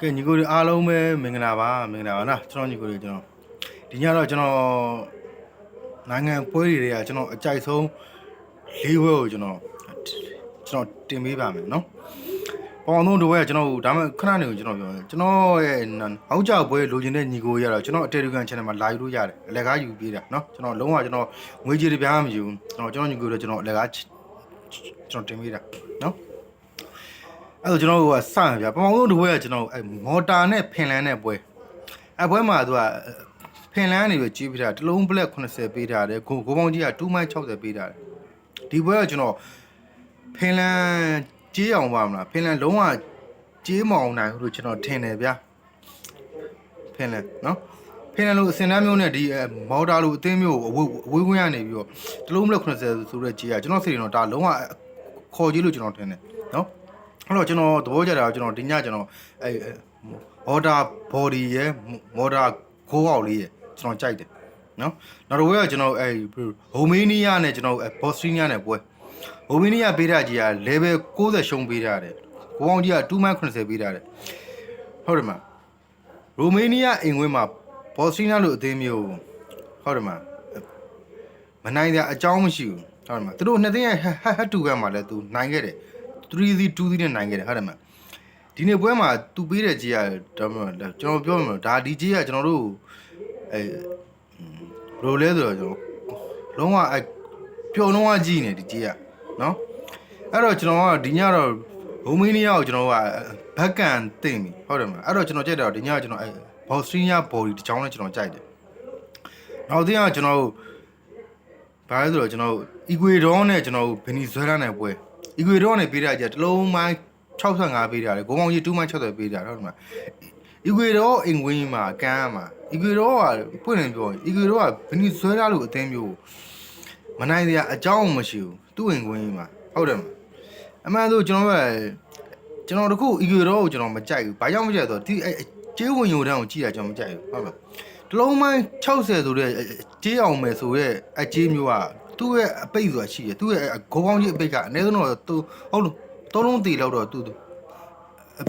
ကဲညီကိုတွေအားလုံးပဲမင်္ဂလာပါမင်္ဂလာပါနော်ကျွန်တော်ညီကိုတွေကျွန်တော်ဒီညတော့ကျွန်တော်နိုင်ငံပွဲတွေတွေကကျွန်တော်အကြိုက်ဆုံးလေးဘွဲကိုကျွန်တော်ကျွန်တော်တင်ပေးပါမယ်နော်ပေါအောင်ဆုံးတစ်ဘွဲကကျွန်တော်ဒါမှခဏနေကိုကျွန်တော်ပြောမယ်ကျွန်တော်ရဲ့အောက်ကြပွဲလိုချင်တဲ့ညီကိုရတော့ကျွန်တော် Telegram channel မှာလာယူလို့ရတယ်အလက်ကားယူပေးတာနော်ကျွန်တော်လုံးဝကျွန်တော်ငွေကြေးတွေပြားမယူဘူးကျွန်တော်ကျွန်တော်ညီကိုတွေကျွန်တော်အလက်ကားကျွန်တော်တင်ပေးတာနော် အဲ့တော့ကျွန်တော်တို့ကစရဗျာပထမဆုံးတစ်ပွဲကကျွန်တော်အဲ့မော်တာနဲ့ဖင်လန်းနဲ့ပွဲအဲ့ပွဲမှာသူကဖင်လန်းနေပဲကြီးပြတာတစ်လုံးဘလက်80ပေးထားတယ်ဂိုဂိုးပေါင်းကြီးက2မိုင်60ပေးထားတယ်ဒီပွဲကကျွန်တော်ဖင်လန်းကြေးအောင်ပါမလားဖင်လန်းလုံးဝကြေးမအောင်နိုင်ဘူးလို့ကျွန်တော်ထင်တယ်ဗျာဖင်လန်းနော်ဖင်လန်းလို့အစင်တန်းမျိုးနဲ့ဒီမော်တာလို့အသင်းမျိုးအဝေးအဝေးဝင်းရနေပြီးတော့တစ်လုံးဘလက်80ဆိုတဲ့ကြေးကကျွန်တော်စိတ်ရင်တော့ဒါလုံးဝခေါ်ကြေးလို့ကျွန်တော်ထင်တယ်နော် အဲ့တော့ကျွန်တော်သဘောကျတာကကျွန်တော်ဒီညကျွန်တော်အဲမော်ဒါဘော်ဒီရဲ့မော်ဒါခိုးအောက်လေးရဲ့ကျွန်တော်ကြိုက်တယ်နော်နောက်တစ်ဝက်ကကျွန်တော်အဲဟိုမေးနီးယားနဲ့ကျွန်တော်ဘော့စထရီးနီးယားနဲ့ပွဲဟိုမေးနီးယားပေးတာကြီးက level 60ရှုံးပေးထားတယ်ကိုအောင်ကြီးက2မိုင်80ပေးထားတယ်ဟုတ်တယ်မရိုမေးနီးယားအိမ်ဝင်းမှာဘော့စထရီးနီးယားလို့အသင်းမျိုးဟုတ်တယ်မမနိုင်တဲ့အကြောင်းမရှိဘူးဟုတ်တယ်မသူတို့နှစ်သိန်းရဲ့ဟတ်ဟတ်တူဘက်မှာလည်းသူနိုင်ခဲ့တယ် 3 2 2နဲ့နိုင်ခဲ့တယ်ဟုတ်တယ်မဒီနေ့ပွဲမှာသူပေးတဲ့ကြီးကတော့ကျွန်တော်ပြောမှာဒါဒီကြီးကကျွန်တော်တို့အဲဘယ်လိုလဲဆိုတော့ကျွန်တော်လုံးဝအဲပျော်လုံးဝကြီးနေဒီကြီးကနော်အဲ့တော့ကျွန်တော်ကဒီညတော့ဘုံမင်းနီးယားကိုကျွန်တော်ကဘက်ကန်တင်ပြီဟုတ်တယ်မအဲ့တော့ကျွန်တော်ကြိုက်တယ်ဒီညကကျွန်တော်အဲဘော့စထရီးယားဘော်ဒီတစ်ချောင်းနဲ့ကျွန်တော်ကြိုက်တယ်နောက်တစ်ခါကျွန်တော်ဘာလဲဆိုတော့ကျွန်တော်အီကွေဒေါနဲ့ကျွန်တော်ဗင်နီဇွဲလားနဲ့ပွဲ အီကွေဒေါနဲ့ပေးတာကြတစ်လုံးမိုင်း65ပေးတာလေဂိုးပေါင်းကြီး2မိုင်း60ပေးတာဟုတ်တယ်မအီကွေဒေါအိမ်ဝင်းမှာကမ်းမှာအီကွေဒေါကပွင့်နေပြောရင်အီကွေဒေါကဗနီဇွဲလားလို့အသင်းမျိုးမနိုင်တဲ့အကြောင်းမရှိဘူးသူ့အိမ်ဝင်းမှာဟုတ်တယ်မအမှန်ဆိုကျွန်တော်ကကျွန်တော်တခုအီကွေဒေါကိုကျွန်တော်မကြိုက်ဘူးဘာကြောင့်မကြိုက်တော့ဒီကျေးဝင်ယိုတန်းကိုကြည့်တာကျွန်တော်မကြိုက်ဘူးဟုတ်လားတလုံးမိုင်း60ဆိုတဲ့ကျေးအောင်မယ်ဆိုရဲအကျေးမျိုးက သူ့ရဲ့အပိတ်ဆိုတာရှိတယ်သူ့ရဲ့ဂိုးကောင်းကြီးအပိတ်ကအနည်းဆုံးတော့သူဟုတ်လို့သုံးလုံးတီလောက်တော့သူ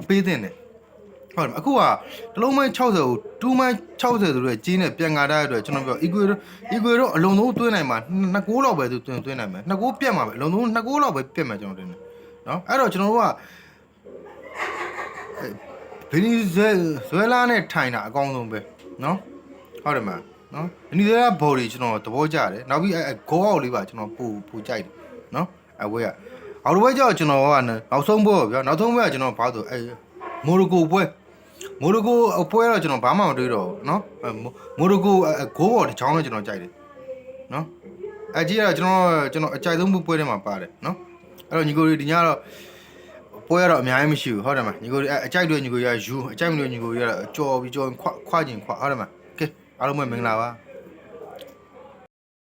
ပေးတဲ့တယ်ဟုတ်တယ်အခုကတလုံးမိုင်း60ကို2မိုင်း60ဆိုတဲ့ကြီးနဲ့ပြန်ကားတဲ့အတွက်ကျွန်တော်ပြော equal equal တော့အလုံးလုံးသွင်းနိုင်မှာ2ကိုးလောက်ပဲသူသွင်းသွင်းနိုင်မယ်2ကိုးပြတ်မှာပဲအလုံးလုံး2ကိုးလောက်ပဲပြတ်မှာကျွန်တော်တင်တယ်နော်အဲ့တော့ကျွန်တော်တို့ကဗီနီဇွဲဇွဲလာနဲ့ထိုင်တာအကောင်းဆုံးပဲနော်ဟုတ်တယ်မ နော်ဗီနီဇွဲလာဘော်ဒီကျွန်တော်သဘောကျတယ်နောက်ပြီးအဲဂိုးအောက်လေးပါကျွန်တော်ပူပူကြိုက်တယ်နော်အဝဲကအော်ဒီဘက်ကျတော့ကျွန်တော်ကနောက်ဆုံးပွဲပေါ့ဗျာနောက်ဆုံးပွဲကကျွန်တော်ဘာလို့အဲမိုရိုကိုပွဲမိုရိုကိုပွဲတော့ကျွန်တော်ဘာမှမတွေးတော့ဘူးနော်မိုရိုကိုဂိုးဘော်ဒီချောင်းတော့ကျွန်တော်ကြိုက်တယ်နော်အကြီးကတော့ကျွန်တော်ကျွန်တော်အကြိုက်ဆုံးပွဲထဲမှာပါတယ်နော်အဲ့တော့ညီကိုဒီညတော့ပွဲကတော့အများကြီးမရှိဘူးဟုတ်တယ်မညီကိုအကြိုက်တွေညီကိုရယူအကြိုက်မလို့ညီကိုရကြော်ပြီးကြော်ခွခွကျင်ခွဟုတ်တယ်မကဲအားလုံးပဲမင်္ဂလာပါ